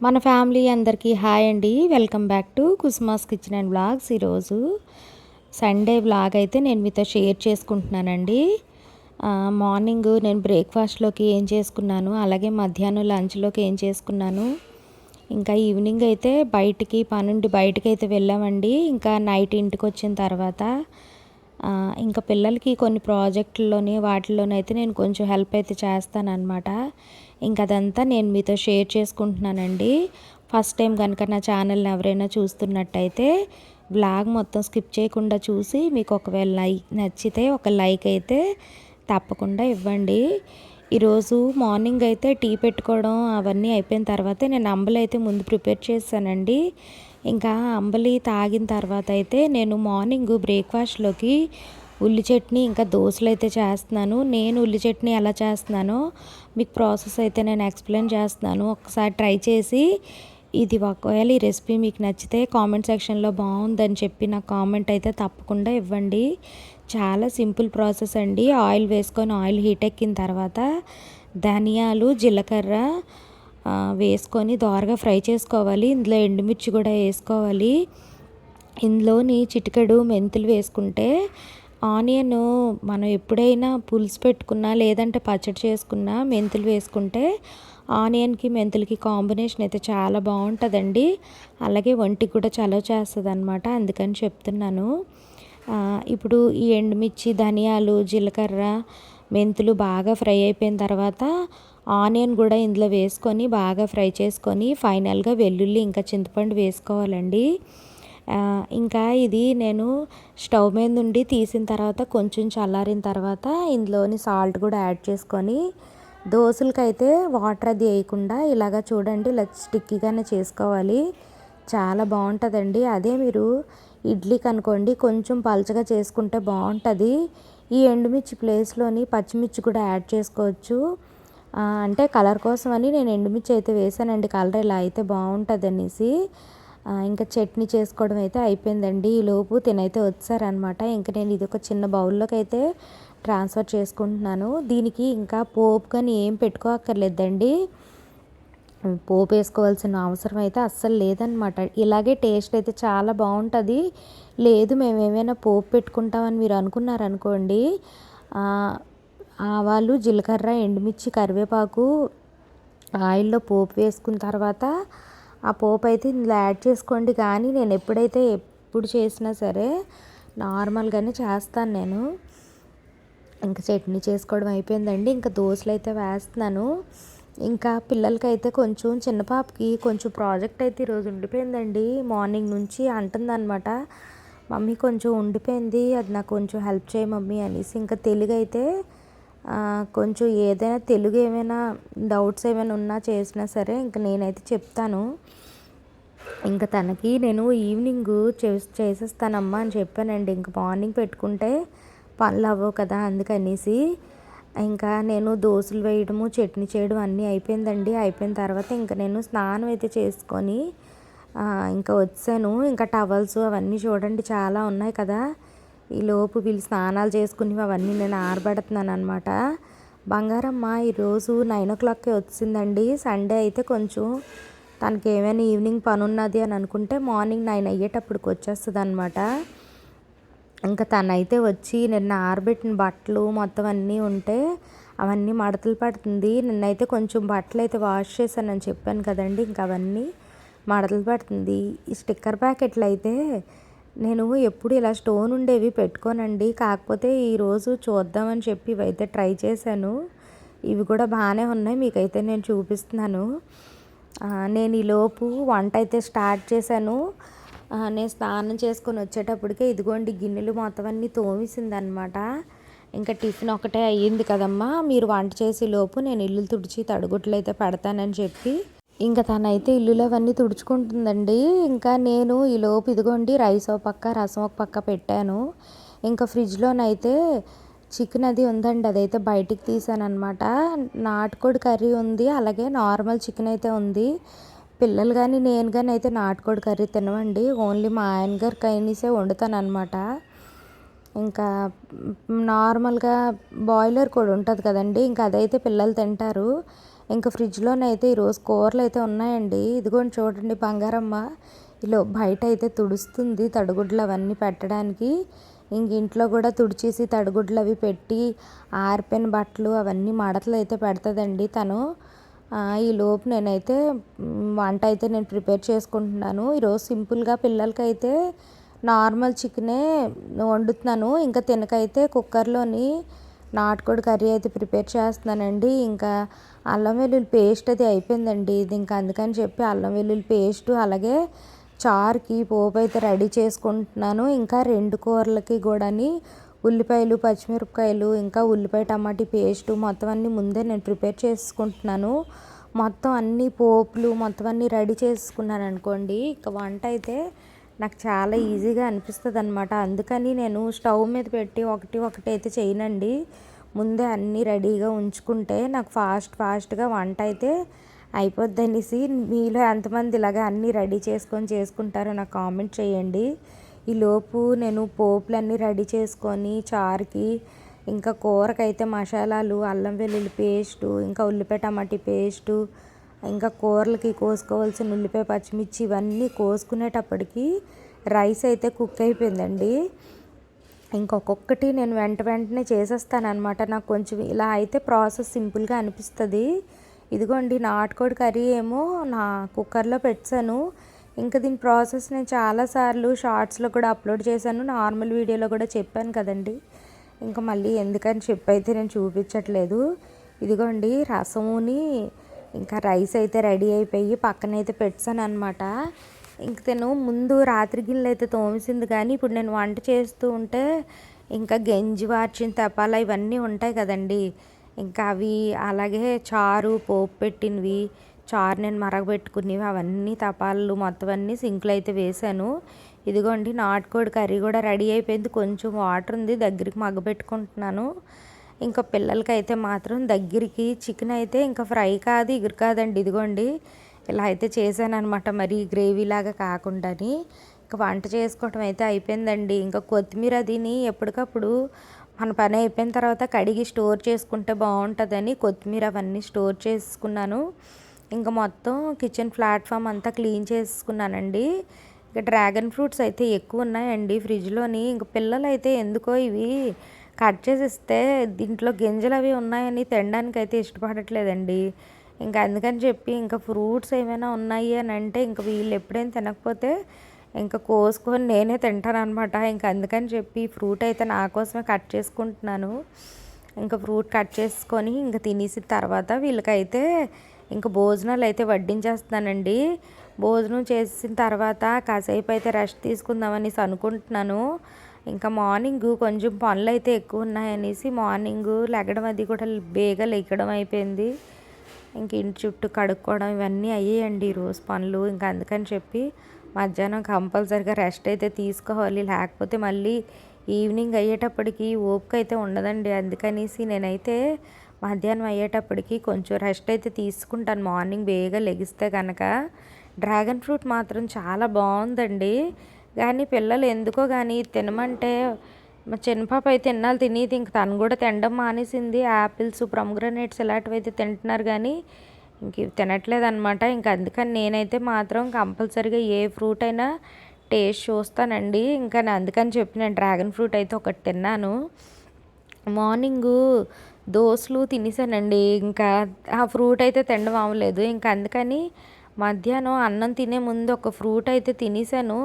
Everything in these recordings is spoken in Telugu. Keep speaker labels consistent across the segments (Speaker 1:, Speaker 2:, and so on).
Speaker 1: మన ఫ్యామిలీ అందరికీ హాయ్ అండి. Welcome back to Kusma's kitchen and vlogs ఈరోజు సండే బ్లాగ్ అయితే నేను మీతో షేర్ చేసుకుంటున్నానండి. మార్నింగ్ నేను బ్రేక్ఫాస్ట్లోకి ఏం చేసుకున్నాను అలాగే మధ్యాహ్నం లంచ్లోకి ఏం చేసుకున్నాను. ఇంకా ఈవినింగ్ అయితే బయటికి పనుండి బయటికి అయితే వెళ్ళామండి. ఇంకా నైట్ ఇంటికి వచ్చిన తర్వాత ఇంకా పిల్లలకి కొన్ని ప్రాజెక్టుల్లోని వాటిల్లోనైతే నేను కొంచెం హెల్ప్ అయితే చేస్తానన్నమాట. ఇంకా అదంతా నేను మీతో షేర్ చేసుకుంటున్నానండి. ఫస్ట్ టైం కనుక నా ఛానల్ని ఎవరైనా చూస్తున్నట్టయితే బ్లాగ్ మొత్తం స్కిప్ చేయకుండా చూసి మీకు ఒకవేళ లైక్ నచ్చితే ఒక లైక్ అయితే తప్పకుండా ఇవ్వండి. ఈరోజు మార్నింగ్ అయితే టీ పెట్టుకోవడం అవన్నీ అయిపోయిన తర్వాత నేను అంబలి అయితే ముందు ప్రిపేర్ చేశానండి. ఇంకా అంబలి తాగిన తర్వాత అయితే నేను మార్నింగ్ బ్రేక్ఫాస్ట్లోకి ఉల్లి చట్నీ ఇంకా దోశలు అయితే చేస్తున్నాను. నేను ఉల్లి చట్నీ ఎలా చేస్తున్నానో మీకు ప్రాసెస్ అయితే నేను ఎక్స్ప్లెయిన్ చేస్తున్నాను. ఒకసారి ట్రై చేసి ఇది ఒకవేళ ఈ రెసిపీ మీకు నచ్చితే కామెంట్ సెక్షన్లో బాగుందని చెప్పి నాకు కామెంట్ అయితే తప్పకుండా ఇవ్వండి. చాలా సింపుల్ ప్రాసెస్ అండి. ఆయిల్ వేసుకొని ఆయిల్ హీట్ ఎక్కిన తర్వాత ధనియాలు జీలకర్ర వేసుకొని దోరగా ఫ్రై చేసుకోవాలి. ఇందులో ఎండుమిర్చి కూడా వేసుకోవాలి. ఇందులోని చిటికెడు మెంతులు వేసుకుంటే ఆనియన్ మనం ఎప్పుడైనా పులుసు పెట్టుకున్నా లేదంటే పచ్చడి చేసుకున్నా మెంతులు వేసుకుంటే ఆనియన్కి మెంతులకి కాంబినేషన్ అయితే చాలా బాగుంటుందండి. అలాగే ఒంటికి కూడా చలవ చేస్తుంది అనమాట అందుకని చెప్తున్నాను. ఇప్పుడు ఈ ఎండుమిర్చి ధనియాలు జీలకర్ర మెంతులు బాగా ఫ్రై అయిపోయిన తర్వాత ఆనియన్ కూడా ఇందులో వేసుకొని బాగా ఫ్రై చేసుకొని ఫైనల్గా వెల్లుల్లి ఇంకా చింతపండు వేసుకోవాలండి. ఇంకా ఇది నేను స్టవ్ మీద నుండి తీసిన తర్వాత కొంచెం చల్లారిన తర్వాత ఇందులోని సాల్ట్ కూడా యాడ్ చేసుకొని దోశలకైతే వాటర్ అది వేయకుండా ఇలాగా చూడండి ఇలా స్టిక్కీగానే చేసుకోవాలి. చాలా బాగుంటుందండి. అదే మీరు ఇడ్లీకి అనుకోండి కొంచెం పలచగా చేసుకుంటే బాగుంటుంది. ఈ ఎండుమిర్చి ప్లేస్లోని పచ్చిమిర్చి కూడా యాడ్ చేసుకోవచ్చు. అంటే కలర్ కోసం అని నేను ఎండుమిర్చి అయితే వేసానండి. కలర్ ఇలా అయితే బాగుంటుంది అనేసి ఇంకా చట్నీ చేసుకోవడం అయితే అయిపోయిందండి. ఈ లోపు తినైతే వచ్చారనమాట ఇంకా నేను ఇది ఒక చిన్న బౌల్లోకి అయితే ట్రాన్స్ఫర్ చేసుకుంటున్నాను. దీనికి ఇంకా పోపు కానీ ఏం పెట్టుకోక్కర్లేదండి. పోపు వేసుకోవాల్సిన అవసరం అయితే అస్సలు లేదనమాట ఇలాగే టేస్ట్ అయితే చాలా బాగుంటుంది. లేదు మేము ఏమైనా పోపు పెట్టుకుంటామని మీరు అనుకున్నారనుకోండి ఆవాలు జీలకర్ర ఎండుమిర్చి కరివేపాకు ఆయిల్లో పోపు వేసుకున్న తర్వాత ఆ పోపు అయితే ఇందులో యాడ్ చేసుకోండి. కానీ నేను ఎప్పుడైతే ఎప్పుడు చేసినా సరే నార్మల్గానే చేస్తాను నేను. ఇంకా చట్నీ చేసుకోవడం అయిపోయిందండి. ఇంకా దోశలు అయితే వేస్తున్నాను. ఇంకా పిల్లలకైతే కొంచెం చిన్న పాపకి కొంచెం ప్రాజెక్ట్ అయితే ఈరోజు ఉండిపోయిందండి. మార్నింగ్ నుంచి అంటుందన్నమాట మమ్మీ కొంచెం ఉండిపోయింది అది నాకు కొంచెం హెల్ప్ చేయి మమ్మీ అనేసి. ఇంకా తెలుగు అయితే కొంచెం ఏదైనా తెలుగు ఏమైనా డౌట్స్ ఏమైనా ఉన్నా చేసినా సరే ఇంకా నేనైతే చెప్తాను. ఇంకా తనకి నేను ఈవినింగ్ చే చేసేస్తానమ్మా అని చెప్పానండి. ఇంక మార్నింగ్ పెట్టుకుంటే పనులు అవ్వవు కదా అందుకనేసి ఇంకా నేను దోశలు వేయడము చట్నీ చేయడం అన్నీ అయిపోయిందండి. అయిపోయిన తర్వాత ఇంకా నేను స్నానం అయితే చేసుకొని ఇంకా వచ్చాను. ఇంకా టవల్స్ అవన్నీ చూడండి చాలా ఉన్నాయి కదా. ఈ లోపు వీళ్ళు స్నానాలు చేసుకుని అవన్నీ నేను ఆరబెడుతున్నాను అనమాట బంగారమ్మ ఈరోజు నైన్ ఓ క్లాక్కి వచ్చిందండి. సండే అయితే కొంచెం తనకి ఏమైనా ఈవినింగ్ పని ఉన్నది అని అనుకుంటే మార్నింగ్ నైన్ అయ్యేటప్పటికి వచ్చేస్తుంది అనమాట ఇంకా తనైతే వచ్చి నిన్న ఆరబెట్టిన బట్టలు మొత్తం అన్నీ ఉంటే అవన్నీ మడతలు పడుతుంది. నిన్నైతే కొంచెం బట్టలు అయితే వాష్ చేశానని చెప్పాను కదండి ఇంకా అవన్నీ మడతలు పడుతుంది. ఈ స్టిక్కర్ ప్యాకెట్లు అయితే నేను ఎప్పుడు ఇలా స్టోన్ ఉండేవి పెట్టుకోనండి. కాకపోతే ఈరోజు చూద్దామని చెప్పి ఇవైతే ట్రై చేశాను. ఇవి కూడా బాగానే ఉన్నాయి మీకైతే నేను చూపిస్తున్నాను. నేను ఈలోపు వంట అయితే స్టార్ట్ చేశాను. నేను స్నానం చేసుకొని వచ్చేటప్పటికే ఇదిగోండి గిన్నెలు మొత్తం అన్నీ తోమిసిందనమాట ఇంకా టిఫిన్ ఒకటే అయ్యింది కదమ్మా. మీరు వంట చేసే లోపు నేను ఇల్లు తుడిచి తడుగుట్లు అయితే పెడతానని చెప్పి ఇంకా తనైతే ఇల్లులో అవన్నీ తుడుచుకుంటుందండి. ఇంకా నేను ఈ లోపు ఇదిగోండి రైస్ ఒక పక్క రసం ఒక పక్క పెట్టాను. ఇంకా ఫ్రిడ్జ్లోనైతే చికెన్ అది ఉందండి అదైతే బయటికి తీసాను అనమాట నాటుకోడి కర్రీ ఉంది అలాగే నార్మల్ చికెన్ అయితే ఉంది. పిల్లలు కానీ నేను కానీ అయితే నాటుకోడి కర్రీ తినవండి ఓన్లీ మా ఆయన గారు కైనీసే వండుతానమాట ఇంకా నార్మల్గా బాయిలర్ కూడా ఉంటుంది కదండి ఇంకా అదైతే పిల్లలు తింటారు. ఇంకా ఫ్రిడ్జ్లోనైతే ఈరోజు కూరలు అయితే ఉన్నాయండి. ఇదిగోండి చూడండి బంగారమ్మ. ఇలా బయట అయితే తుడుస్తుంది తడిగుడ్లు అవన్నీ పెట్టడానికి. ఇంక ఇంట్లో కూడా తుడిచేసి తడిగుడ్లు అవి పెట్టి ఆరిపోయిన బట్టలు అవన్నీ మడతలు అయితే పెడుతుందండి తను. ఈ లోపు నేనైతే వంట అయితే నేను ప్రిపేర్ చేసుకుంటున్నాను. ఈరోజు సింపుల్గా పిల్లలకైతే నార్మల్ చికెనే వండుతున్నాను. ఇంకా తినకైతే కుక్కర్లోని నాటుకోడి కర్రీ అయితే ప్రిపేర్ చేస్తున్నానండి. ఇంకా అల్లం వెల్లుల్లి పేస్ట్ అది అయిపోయిందండి. ఇది ఇంకా అందుకని చెప్పి అల్లం వెల్లుల్లి పేస్ట్ అలాగే చారుకి పోపు అయితే రెడీ చేసుకుంటున్నాను. ఇంకా రెండు కూరలకి కూడాని ఉల్లిపాయలు పచ్చిమిరపకాయలు ఇంకా ఉల్లిపాయ టమాటీ పేస్ట్ మొత్తం అన్నీ ముందే నేను ప్రిపేర్ చేసుకుంటున్నాను. మొత్తం అన్ని పోపులు మొత్తం అన్నీ రెడీ చేసుకున్నాను అనుకోండి ఇక వంట అయితే నాకు చాలా ఈజీగా అనిపిస్తుంది అనమాట అందుకని నేను స్టవ్ మీద పెట్టి ఒకటి ఒకటి అయితే చేయనండి. ముందే అన్నీ రెడీగా ఉంచుకుంటే నాకు ఫాస్ట్ ఫాస్ట్గా వంట అయితే అయిపోద్ది అనేసి మీలో ఎంతమంది ఇలాగ అన్నీ రెడీ చేసుకొని చేసుకుంటారో నాకు కామెంట్ చేయండి. ఈలోపు నేను పోపులన్నీ రెడీ చేసుకొని చారుకి ఇంకా కూరకైతే మసాలాలు అల్లం వెల్లుల్లి పేస్టు ఇంకా ఉల్లిపాయ టమాటీ పేస్టు ఇంకా కూరలకి కోసుకోవాల్సిన ఉల్లిపాయ పచ్చిమిర్చి ఇవన్నీ కోసుకునేటప్పటికి రైస్ అయితే కుక్ అయిపోయిందండి. ఇంకొకటి నేను వెంట వెంటనే చేసేస్తాను అనమాట నాకు కొంచెం ఇలా అయితే ప్రాసెస్ సింపుల్గా అనిపిస్తుంది. ఇదిగోండి నాటుకోడి కర్రీ ఏమో నా కుక్కర్లో పెట్టాను. ఇంకా దీని ప్రాసెస్ నేను చాలాసార్లు షార్ట్స్లో కూడా అప్లోడ్ చేశాను. నార్మల్ వీడియోలో కూడా చెప్పాను కదండి. ఇంకా మళ్ళీ ఎందుకని చెప్పి అయితే నేను చూపించట్లేదు. ఇదిగోండి రసముని ఇంకా రైస్ అయితే రెడీ అయిపోయి పక్కన అయితే పెట్టాను అనమాట ఇంక తను. ముందు రాత్రి గిన్నెలు అయితే తోమేసింది కానీ ఇప్పుడు నేను వంట చేస్తూ ఉంటే ఇంకా గంజి వార్చిన తపాలా ఇవన్నీ ఉంటాయి కదండి. ఇంకా అవి అలాగే చారు పోపు పెట్టినవి చారు నేను మరగబెట్టుకునేవి అవన్నీ తపాలు మొత్తం అన్నీ సింక్లో అయితే వేసాను ఇదిగోండి నాటుకోడి కర్రీ కూడా రెడీ అయిపోయింది. కొంచెం వాటర్ ఉంది దగ్గరికి మగ్గబెట్టుకుంటున్నాను ఇంకా పిల్లలకి అయితే మాత్రం దగ్గరికి చికెన్ అయితే ఇంకా ఫ్రై కాదు ఇగురు కాదండి. ఇదిగోండి ఇలా అయితే చేశాను అనమాట మరి గ్రేవీ లాగా కాకుండాని. ఇంకా వంట చేసుకోవటం అయితే అయిపోయిందండి. ఇంకా కొత్తిమీర అదిని ఎప్పటికప్పుడు మన పని అయిపోయిన తర్వాత కడిగి స్టోర్ చేసుకుంటే బాగుంటుందని కొత్తిమీర అవన్నీ స్టోర్ చేసుకున్నాను. ఇంకా మొత్తం కిచెన్ ప్లాట్ఫామ్ అంతా క్లీన్ చేసుకున్నానండి. ఇక డ్రాగన్ ఫ్రూట్స్ అయితే ఎక్కువ ఉన్నాయండి ఫ్రిడ్జ్లోని. ఇంకా పిల్లలు అయితే ఎందుకో ఇవి కట్ చేసిస్తే దీంట్లో గింజలు అవి ఉన్నాయని తినడానికి అయితే ఇష్టపడట్లేదండి. ఇంకా అందుకని చెప్పి ఇంకా ఫ్రూట్స్ ఏమైనా ఉన్నాయి అని అంటే ఇంకా వీళ్ళు ఎప్పుడైనా తినకపోతే ఇంకా కోసుకొని నేనే తింటాను అనమాట ఇంకా అందుకని చెప్పి ఫ్రూట్ అయితే నా కోసమే కట్ చేసుకుంటున్నాను. ఇంకా ఫ్రూట్ కట్ చేసుకొని ఇంకా తినేసిన తర్వాత వీళ్ళకైతే ఇంకా భోజనాలు అయితే వడ్డించేస్తున్నానండి. భోజనం చేసిన తర్వాత కాసేపు అయితే రెస్ట్ తీసుకుందామనేసి అనుకుంటున్నాను. ఇంకా మార్నింగ్ కొంచెం పనులు అయితే ఎక్కువ ఉన్నాయనేసి మార్నింగ్ లెగడం అది కూడా బేగా లెగ్గడం అయిపోయింది. ఇంక ఇంటి చుట్టూ కడుక్కోవడం ఇవన్నీ అయ్యాయండి ఈరోజు పనులు. ఇంకా అందుకని చెప్పి మధ్యాహ్నం కంపల్సరిగా రెస్ట్ అయితే తీసుకోవాలి. లేకపోతే మళ్ళీ ఈవినింగ్ అయ్యేటప్పటికి ఓపిక అయితే ఉండదండి. అందుకనేసి నేనైతే మధ్యాహ్నం అయ్యేటప్పటికి కొంచెం రెస్ట్ అయితే తీసుకుంటాను. మార్నింగ్ బేగా లెగిస్తే కనుక డ్రాగన్ ఫ్రూట్ మాత్రం చాలా బాగుందండి. కానీ పిల్లలు ఎందుకో కానీ తినమంటే మా చిన్నపాప అయితే ఇన్నాళ్ళు తినేది ఇంక తను కూడా తినడం మానేసింది. యాపిల్స్ ప్రొమగ్రనేట్స్ ఇలాంటివి అయితే తింటున్నారు కానీ ఇంక ఇవి తినట్లేదు అనమాట ఇంక అందుకని నేనైతే మాత్రం కంపల్సరీగా ఏ ఫ్రూట్ అయినా టేస్ట్ చూస్తానండి. ఇంకా అందుకని చెప్పి నేను డ్రాగన్ ఫ్రూట్ అయితే ఒకటి తిన్నాను. మార్నింగు దోశలు తినేసానండి. ఇంకా ఆ ఫ్రూట్ అయితే తినడం అవ్వలేదు. ఇంకా అందుకని మధ్యాహ్నం అన్నం తినే ముందు ఒక ఫ్రూట్ అయితే తినేసాను.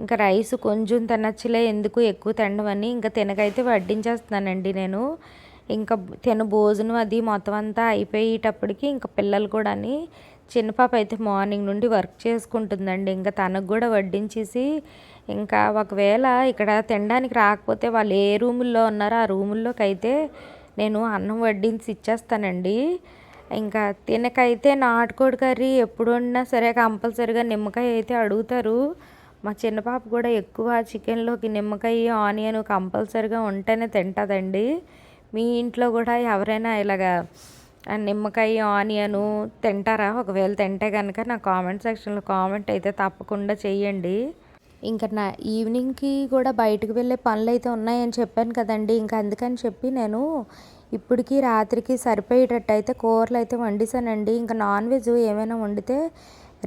Speaker 1: ఇంకా రైస్ కొంచెం తినచ్చలే ఎందుకు ఎక్కువ తినడం అని ఇంకా తినకైతే వడ్డించేస్తున్నానండి నేను. ఇంకా తిన భోజనం అది మొత్తం అంతా అయిపోయేటప్పటికి ఇంకా పిల్లలు కూడా చిన్న పాప అయితే మార్నింగ్ నుండి వర్క్ చేసుకుంటుందండి. ఇంకా తనకు కూడా వడ్డించేసి ఇంకా ఒకవేళ ఇక్కడ తినడానికి రాకపోతే వాళ్ళు ఏ రూముల్లో ఉన్నారో ఆ రూముల్లోకి అయితే నేను అన్నం వడ్డించి ఇచ్చేస్తానండి. ఇంకా తినకైతే నాటుకోడి కర్రీ ఎప్పుడు వండినా సరే కంపల్సరిగా నిమ్మకాయ అయితే అడుగుతారు. మా చిన్న పాప కూడా ఎక్కువ చికెన్లోకి నిమ్మకాయ ఆనియన్ కంపల్సరీగా ఉంటేనే తింటుందండి. మీ ఇంట్లో కూడా ఎవరైనా ఇలాగా నిమ్మకాయ ఆనియను తింటారా? ఒకవేళ తింటే కనుక నా కామెంట్ సెక్షన్లో కామెంట్ అయితే తప్పకుండా చేయండి. ఇంకా నా ఈవినింగ్కి కూడా బయటకు వెళ్ళే పనులు అయితే ఉన్నాయని చెప్పాను కదండి. ఇంకా అందుకని చెప్పి నేను ఇప్పటికి రాత్రికి సరిపోయేటట్టు అయితే కూరలు అయితే వండిసానండి ఇంకా నాన్ వెజ్ ఏమైనా వండితే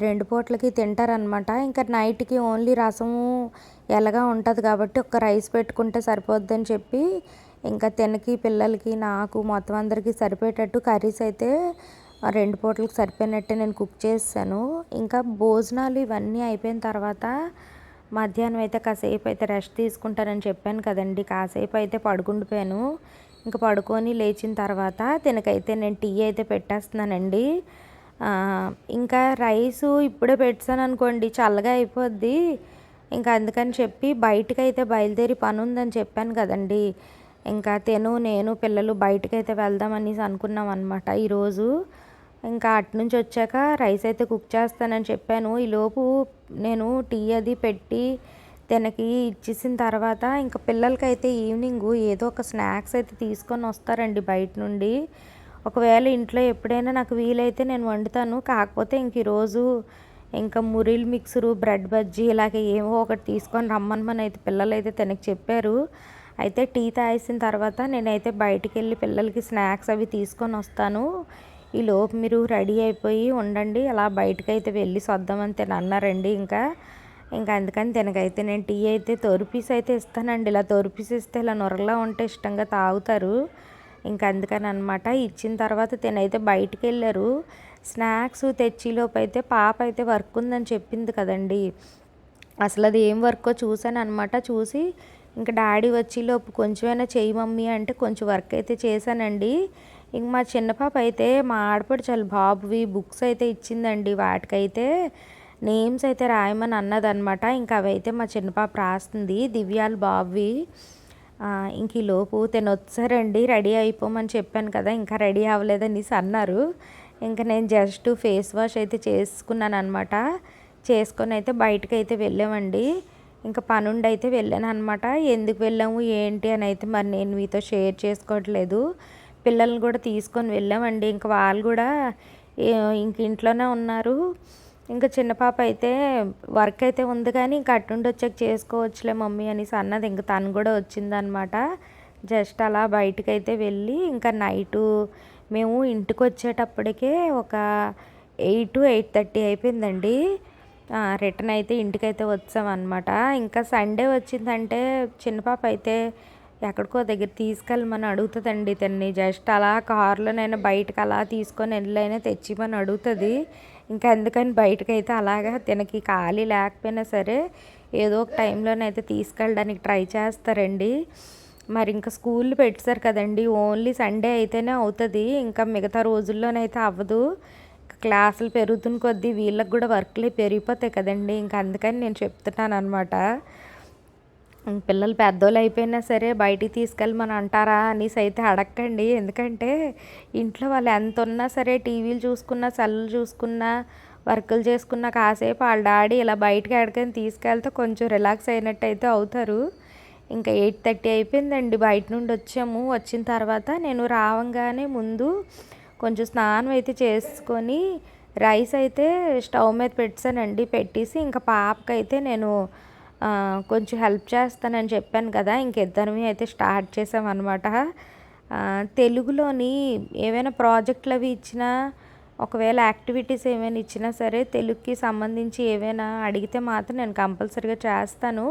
Speaker 1: రెండు పూటలకి తింటారనమాట ఇంకా నైట్కి ఓన్లీ రసము ఎలాగా ఉంటుంది కాబట్టి ఒక రైస్ పెట్టుకుంటే సరిపోద్దని చెప్పి ఇంకా తినకి పిల్లలకి నాకు మొత్తం అందరికీ సరిపోయేటట్టు కర్రీస్ అయితే రెండు పూటలకు సరిపోయినట్టే నేను కుక్ చేస్తాను ఇంకా భోజనాలు ఇవన్నీ అయిపోయిన తర్వాత మధ్యాహ్నం అయితే కాసేపు అయితే రెస్ట్ తీసుకుంటానని చెప్పాను కదండి. కాసేపు అయితే పడుకుండిపోయాను. ఇంకా పడుకొని లేచిన తర్వాత తినకైతే నేను టీ అయితే పెట్టేస్తున్నానండి. ఇంకా రైసు ఇప్పుడే పెట్టాను అనుకోండి చల్లగా అయిపోద్ది. ఇంకా అందుకని చెప్పి బయటకు అయితే బయలుదేరి పని ఉందని చెప్పాను కదండి. ఇంకా తిను నేను పిల్లలు బయటకైతే వెళ్దామనేసి అనుకున్నాం అనమాట ఈరోజు. ఇంకా అటు నుంచి వచ్చాక రైస్ అయితే కుక్ చేస్తానని చెప్పాను. ఈలోపు నేను టీ అది పెట్టి తనకి ఇచ్చేసిన తర్వాత ఇంకా పిల్లలకైతే ఈవినింగ్ ఏదో ఒక స్నాక్స్ అయితే తీసుకొని వస్తారండి బయట నుండి. ఒకవేళ ఇంట్లో ఎప్పుడైనా నాకు వీలైతే నేను వండుతాను. కాకపోతే ఇంక ఈరోజు ఇంకా మురిల్ మిక్సరు బ్రెడ్ బజ్జీ ఇలాగ ఏమో ఒకటి తీసుకొని రమ్మనమని అయితే పిల్లలు అయితే తనకి చెప్పారు. అయితే టీ తాగేసిన తర్వాత నేనైతే బయటికి వెళ్ళి పిల్లలకి స్నాక్స్ అవి తీసుకొని వస్తాను. ఈ లోపు మీరు రెడీ అయిపోయి ఉండండి అలా బయటకు అయితే వెళ్ళి సొద్దామని తిన అన్నారండి ఇంకా. ఇంకా అందుకని తినకైతే నేను టీ అయితే తొరిపీస్ అయితే ఇస్తానండి. ఇలా తొరిపీస్ ఇస్తే ఇలా నొరలా ఉంటే ఇష్టంగా తాగుతారు. ఇంకా అందుకని అనమాట ఇచ్చిన తర్వాత తినైతే బయటికి వెళ్ళారు. స్నాక్స్ తెచ్చిలోపు అయితే పాప అయితే వర్క్ ఉందని చెప్పింది కదండి. అసలు అది ఏం వర్కో చూశాను అనమాట చూసి ఇంకా డాడీ వచ్చేలోపు కొంచెమైనా చేయి మమ్మీ అంటే కొంచెం వర్క్ అయితే చేశానండి. ఇంక మా చిన్న పాప అయితే మా ఆడపడిచాలి బాబువి బుక్స్ అయితే ఇచ్చిందండి వాటికైతే. నేమ్స్ అయితే రాయమని అన్నదనమాట. ఇంకా అవి అయితే మా చిన్న పాప రాస్తుంది. దివ్యాలు బాబువి. ఇంక లోపు తను వచ్చారండి. రెడీ అయిపోమని చెప్పాను కదా ఇంకా రెడీ అవ్వలేదనేసి అన్నారు. ఇంకా నేను జస్ట్ ఫేస్ వాష్ అయితే చేసుకున్నాను అనమాట చేసుకొని అయితే బయటకు అయితే వెళ్ళామండి. ఇంకా పనుండి అయితే వెళ్ళాను అనమాట ఎందుకు వెళ్ళాము ఏంటి అని అయితే మరి నేను మీతో షేర్ చేసుకోవట్లేదు. పిల్లల్ని కూడా తీసుకొని వెళ్ళామండి. ఇంకా వాళ్ళు కూడా ఇంక ఇంట్లోనే ఉన్నారు. ఇంకా చిన్న పాప అయితే వర్క్ అయితే ఉంది కానీ ఇంకా అటుండి వచ్చాక చేసుకోవచ్చులే మమ్మీ అనేసి అన్నది. ఇంకా తను కూడా వచ్చిందనమాట. జస్ట్ అలా బయటకు అయితే వెళ్ళి ఇంకా నైటు మేము ఇంటికి వచ్చేటప్పటికే ఒక ఎయిట్ ఎయిట్ థర్టీ అయిపోయిందండి. రిటర్న్ అయితే ఇంటికైతే వచ్చామన్నమాట ఇంకా సండే వచ్చిందంటే చిన్న పాప అయితే ఎక్కడికో దగ్గర తీసుకెళ్ళమని అడుగుతుందండి తన్ని. జస్ట్ అలా కారులోనైనా బయటకు అలా తీసుకొని వెళ్ళైనా తెచ్చిమని అడుగుతుంది. ఇంకా అందుకని బయటకైతే అలాగా తినకి ఖాళీ లేకపోయినా సరే ఏదో ఒక టైంలోనైతే తీసుకెళ్ళడానికి ట్రై చేస్తారండి. మరి ఇంకా స్కూల్ పెట్టారు కదండి. ఓన్లీ సండే అయితేనే అవుతుంది. ఇంకా మిగతా రోజుల్లోనైతే అవ్వదు. క్లాసులు పెరుగుతున్న కొద్దీ వీళ్ళకి కూడా వర్క్లు పెరిగిపోతాయి కదండి. ఇంకా అందుకని నేను చెప్తున్నాను అనమాట పిల్లలు పెద్దోళ్ళు అయిపోయినా సరే బయటికి తీసుకెళ్ళమని అంటారా అనేసి అయితే అడగండి ఎందుకంటే ఇంట్లో వాళ్ళు ఎంత ఉన్నా సరే టీవీలు చూసుకున్నా సెల్లు చూసుకున్నా వర్కులు చేసుకున్న కాసేపు వాళ్ళ డాడీ ఇలా బయటకి అడగని తీసుకెళ్తే కొంచెం రిలాక్స్ అయినట్టు అయితే అవుతారు. ఇంకా ఎయిట్ థర్టీ అయిపోయిందండి. బయట నుండి వచ్చాము. వచ్చిన తర్వాత నేను రావంగానే ముందు కొంచెం స్నానం అయితే చేసుకొని రైస్ అయితే స్టవ్ మీద పెట్టానండి పెట్టేసి ఇంకా పాపకైతే నేను కొంచెం హెల్ప్ చేస్తానని చెప్పాను కదా ఇంకిద్దరివి అయితే స్టార్ట్ చేసామన్నమాట. తెలుగులోని ఏవైనా ప్రాజెక్టులు అవి ఇచ్చినా ఒకవేళ యాక్టివిటీస్ ఏమైనా ఇచ్చినా సరే తెలుగుకి సంబంధించి ఏవైనా అడిగితే మాత్రం నేను కంపల్సరీగా చేస్తాను.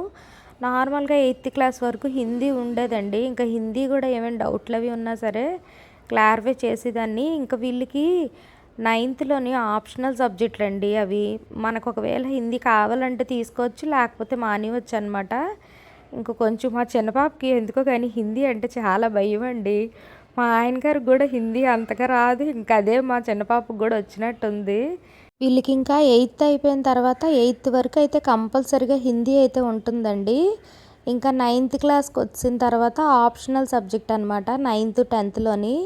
Speaker 1: నార్మల్గా ఎయిత్ క్లాస్ వరకు హిందీ ఉండేదండి. ఇంకా హిందీ కూడా ఏమైనా డౌట్లు అవి ఉన్నా సరే క్లారిఫై చేసేదాన్ని. ఇంకా వీళ్ళకి నైన్త్లోని ఆప్షనల్ సబ్జెక్టులు అండి అవి. మనకు ఒకవేళ హిందీ కావాలంటే తీసుకోవచ్చు లేకపోతే మానేవచ్చు అనమాట ఇంక కొంచెం మా చిన్న పాపకి ఎందుకో కానీ హిందీ అంటే చాలా భయం అండి. మా ఆయన గారికి కూడా హిందీ అంతగా రాదు ఇంకా అదే మా చిన్న పాపకు కూడా వచ్చినట్టుంది. వీళ్ళకి ఇంకా ఎయిత్ అయిపోయిన తర్వాత ఎయిత్ వరకు అయితే కంపల్సరీగా హిందీ అయితే ఉంటుందండి. ఇంకా నైన్త్ క్లాస్కి వచ్చిన తర్వాత ఆప్షనల్ సబ్జెక్ట్ అనమాట నైన్త్ టెన్త్లోని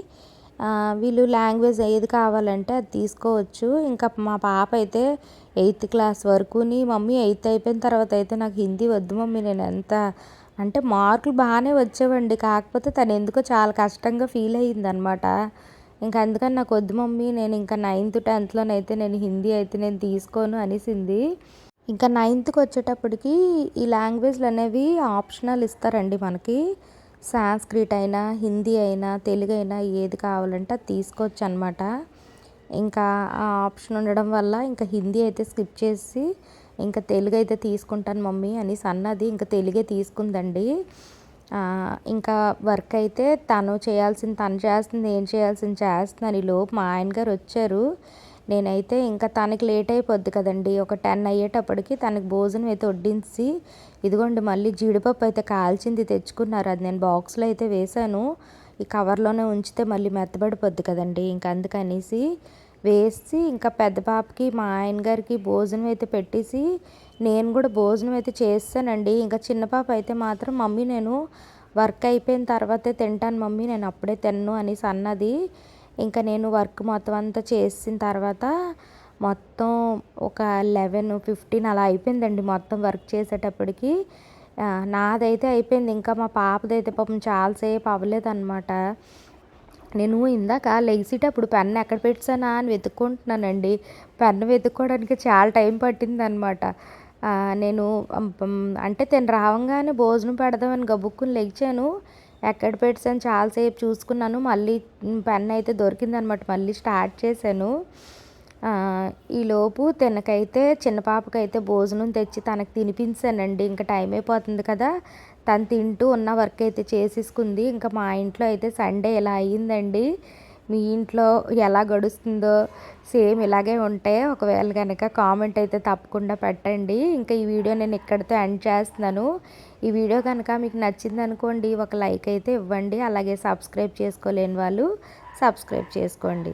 Speaker 1: వీళ్ళు లాంగ్వేజ్ ఏది కావాలంటే అది తీసుకోవచ్చు. ఇంకా మా పాప అయితే ఎయిత్ క్లాస్ వరకుని మమ్మీ ఎయిత్ అయిపోయిన తర్వాత అయితే నాకు హిందీ వద్దు మమ్మీ నేను ఎంత అంటే మార్కులు బాగానే వచ్చేవండి. కాకపోతే తను ఎందుకో చాలా కష్టంగా ఫీల్ అయ్యిందనమాట. ఇంకా అందుకని నాకు వద్దు మమ్మీ నేను ఇంకా నైన్త్ టెన్త్లోనైతే నేను హిందీ అయితే నేను తీసుకోను అనేసింది. ఇంకా నైన్త్కి వచ్చేటప్పటికి ఈ లాంగ్వేజ్లు అనేవి ఆప్షనల్ ఇస్తారండి మనకి. సాంస్క్రిట్ అయినా హిందీ అయినా తెలుగు అయినా ఏది కావాలంటే అది తీసుకోవచ్చు అనమాట ఇంకా ఆ ఆప్షన్ ఉండడం వల్ల ఇంకా హిందీ అయితే స్కిప్ చేసి ఇంకా తెలుగు అయితే తీసుకుంటాను మమ్మీ అనేసి అన్నది. ఇంకా తెలుగే తీసుకుందండి. ఇంకా వర్క్ అయితే తను చేయాల్సింది తను చేస్తుంది ఏం చేయాల్సింది చేస్తున్నాను. ఈ లోపు మా ఆయన గారు వచ్చారు. నేనైతే ఇంకా తనకి లేట్ అయిపోద్ది కదండి. ఒక టెన్ అయ్యేటప్పటికి తనకి భోజనం అయితే వడ్డించి ఇదిగోండి మళ్ళీ జీడిపప్పు అయితే కాల్చింది తెచ్చుకున్నారు. అది నేను బాక్స్లో అయితే వేశాను. ఈ కవర్లోనే ఉంచితే మళ్ళీ మెత్తబడిపోద్ది కదండి. ఇంకా అందుకనేసి వేసి ఇంకా పెద్ద పాపకి మా ఆయన గారికి భోజనం అయితే పెట్టేసి నేను కూడా భోజనం అయితే చేస్తానండి. ఇంకా చిన్న పాప అయితే మాత్రం మమ్మీ నేను వర్క్ అయిపోయిన తర్వాతే తింటాను మమ్మీ నేను అప్పుడే తిన్ను అనేసి అన్నది. ఇంకా నేను వర్క్ మొత్తం అంతా చేసిన తర్వాత మొత్తం ఒక లెవెన్ ఫిఫ్టీన్ అలా అయిపోయిందండి మొత్తం వర్క్ చేసేటప్పటికి. నాదైతే అయిపోయింది. ఇంకా మా పాపదైతే పాపం చాలాసేపు అవ్వలేదన్నమాట. నేను ఇందాక లెగిసేటప్పుడు పెన్ను ఎక్కడ పెట్టానా అని వెతుక్కుంటున్నానండి. పెన్ను వెతుక్కోవడానికి చాలా టైం పట్టింది అనమాట నేను అంటే తిని రావంగానే భోజనం పెడదామని గబుక్కుని లెగిచాను ఎక్కడ పెట్టాను? చాలాసేపు చూసుకున్నాను. మళ్ళీ పెన్ అయితే దొరికిందనమాట. మళ్ళీ స్టార్ట్ చేశాను. ఈలోపు తినకైతే చిన్న పాపకైతే భోజనం తెచ్చి తనకు తినిపించానండి. ఇంకా టైం అయిపోతుంది కదా. తను తింటూ ఉన్న వర్క్ అయితే చేసేసుకుంది. ఇంకా మా ఇంట్లో అయితే సండే ఇలా అయ్యిందండి. మీ ఇంట్లో ఎలా గడుస్తుందో సేమ్ ఇలాగే ఉంటే ఒకవేళ కనుక కామెంట్ అయితే తప్పకుండా పెట్టండి. ఇంకా ఈ వీడియో నేను ఇక్కడితో ఎండ్ చేస్తున్నాను. ఈ వీడియో కనుక మీకు నచ్చింది అనుకోండి ఒక లైక్ అయితే ఇవ్వండి. అలాగే సబ్స్క్రైబ్ చేసుకోలేని వాళ్ళు సబ్స్క్రైబ్ చేసుకోండి.